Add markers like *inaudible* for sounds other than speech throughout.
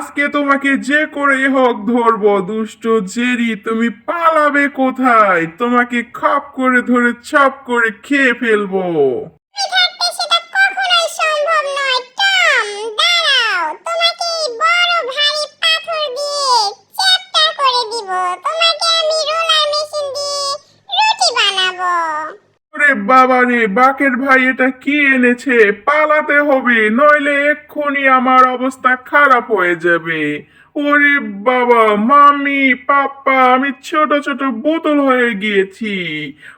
আজকে তোমাকে যে করে হোক ধরবো, দুষ্ট জেরি, তুমি পালাবে কোথায়? তোমাকে খাপ করে ধরে ছাপ করে খেয়ে ফেলব। বাবা রে, বাকের ভাই এটা কি এনেছে? পালাতে হবে, নইলে এক্ষুনি আমার অবস্থা খারাপ হয়ে যাবে। ওরে বাবা, মামি, পাপা, আমি ছোট ছোট বোতল হয়ে গিয়েছি।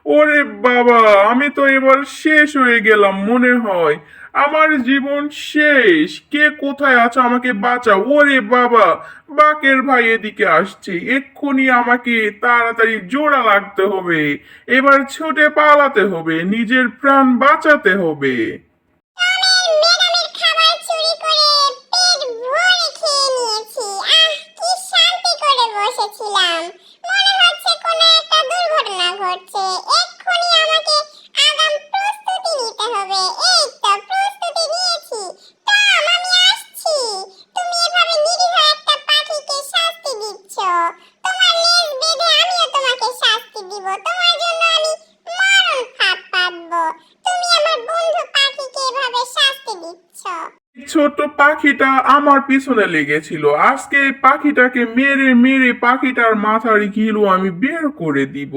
ওরে বাবা, আমি তো এবার শেষ হয়ে গেলাম মনে হয়। আমার জীবন শেষ। কে কোথায় আছো আমাকে বাঁচাও। ওরে বাবা, বাকের ভাই এদিকে আসছে। এক্ষুনি আমাকে তাড়াতাড়ি জোড়া লাগতে হবে। এবার ছুটে পালাতে হবে। নিজের প্রাণ বাঁচাতে হবে। শাস্তি দিচ্ছ ছোট পাখিটা আমার পিছনে লেগেছিল। আজকে পাখিটাকে মেরে মেরে পাখিটার মাথার ঘিলু আমি বের করে দিব।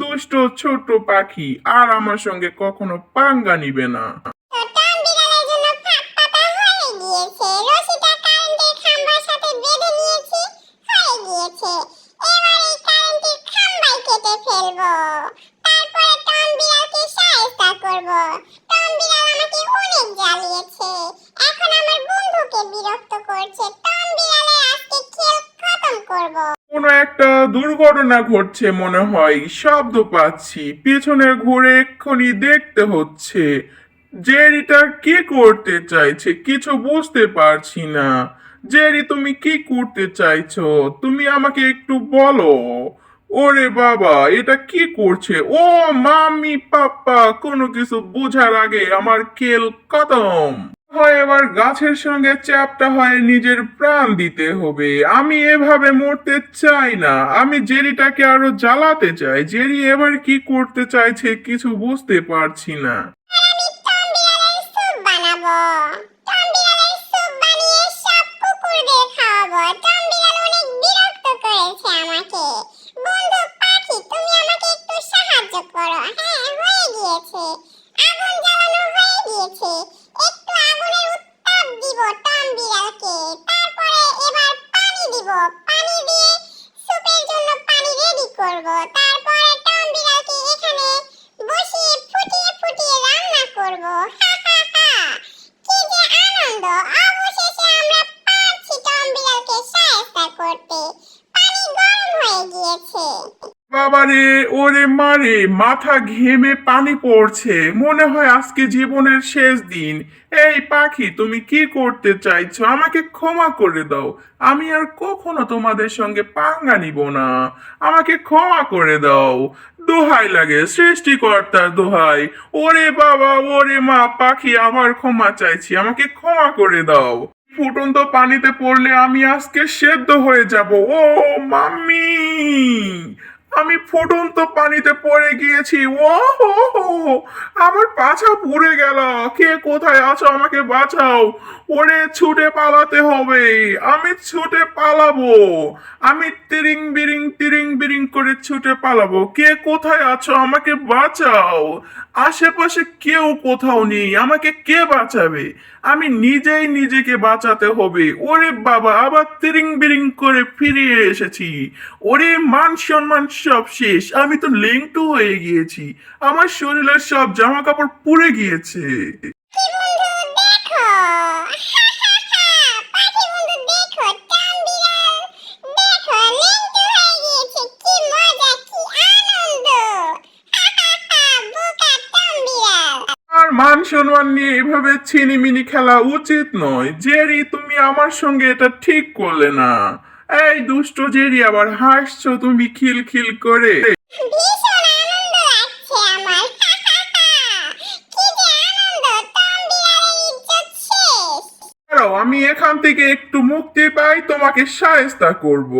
দুষ্ট ছোট পাখি আর আমার সঙ্গে কখনো পাঙ্গা নিবে না। তো টম জন্য ফাঁদ পাতা হয়ে গিয়েছে রশিটা কারেন্টের খাম্বার সাথে বেঁধে নিয়েছি হয়ে গিয়েছে এবার এই কারেন্টের খাম্বাই কেটে ফেলব তারপরে টম বিড়ালকে সাহেস্তা করব টম বিড়াল আমাকে অনেক জ্বালিয়েছে এখন আমার বন্ধুকে বিরক্ত করছে টম আজকে খেল খতম করব। একটা দুর্ঘটনা ঘটছে মনে হয়, শব্দ পাচ্ছি। পেছনে ঘুরে এক্ষুনি দেখতে হচ্ছে জেরিটা কি করতে চাইছে, কিছু বুঝতে পারছি না। জেরি তুমি কি করতে চাইছো? তুমি আমাকে একটু বলো। ওরে বাবা, এটা কি করছে? ও মামি, পাপ্পা, কোনো কিছু বোঝার আগে আমার খেল খতম। হয় এবার গাছের সঙ্গে চ্যাপটা হয় নিজের প্রাণ দিতে হবে। আমি এভাবে মরতে চাই না। আমি জেরিটাকে আরও জ্বালাতে চাই। জেরি এবার কি করতে চাইছে কিছু বুঝতে পারছি না। বন্ধু পাখি, তুমি আমাকে একটু সাহায্য করো। হ্যাঁ হয়ে গিয়েছে আগুন জ্বালানো হয়ে গিয়েছে একটু আগুনের উত্তাপ দিব টম বিড়ালকে তারপরে এবার পানি দিব পানি দিয়ে স্যুপের জন্য পানি রেডি করব তারপরে টম বিড়ালকে এখানে বসিয়ে ফুটিয়ে ফুটিয়ে রান্না করব হা হা হা কি যে আনন্দ অবশেষে আমরা পারছি টম বিড়ালকে সাহায্য করতে পানি গরম হয়ে গিয়েছে বাবারে, ওরে মারে, মাথা ঘেমে পানি পড়ছে। মনে হয় আজকে জীবনের শেষ দিন। এই পাখি, তুমি কি করতে চাইছো? আমাকে ক্ষমা করে দাও। আমি আর কখনো তোমাদের সঙ্গে পাঙ্গা নিব না। আমাকে ক্ষমা করে দাও। দোহাই লাগে, সৃষ্টিকর্তার দোহাই। ওরে বাবা, ওরে মা, পাখি, আমার ক্ষমা চাইছি। আমাকে ক্ষমা করে দাও। ফুটন্ত পানিতে পড়লে আমি আজকে সেদ্ধ হয়ে যাব। ও মাম্মি! আমি ফুটন্ত পানিতে পড়ে গিয়েছি। ও হো হো আমার পাছা পুড়ে গেল। কে কোথায় আছো আমাকে বাঁচাও। ওরে ছুটে পালাতে হবে। আমি ছুটে পালাবো। আমি তিরিং বিরিং তিরিং বিরিং করে ছুটে পালাবো। কে কোথায় আছো আমাকে বাঁচাও। আশেপাশে কেউ কোথাও নেই। আমাকে কে বাঁচাবে? আমি নিজেই নিজেকে বাঁচাতে হবে। ওরে বাবা, আবার তিরিং বিরিং করে ফিরে এসেছি। ওরে মান সম্মান সব শেষ। আমি তো লেংটু হয়ে গিয়েছি। আমার শরীরের সব জামা কাপড় পুড়ে গিয়েছে। মান সম্মান নিয়ে এভাবে ছিনিমিনি খেলা উচিত নয়। জেরি, তুমি আমার সঙ্গে এটা ঠিক করলে না। এই দুষ্ট জেরি আবার হাসছো তুমি খিলখিল করে। *laughs* আমি এখান থেকে থেকে একটু মুক্তি পাই তোমাকে সায়স্তা করব।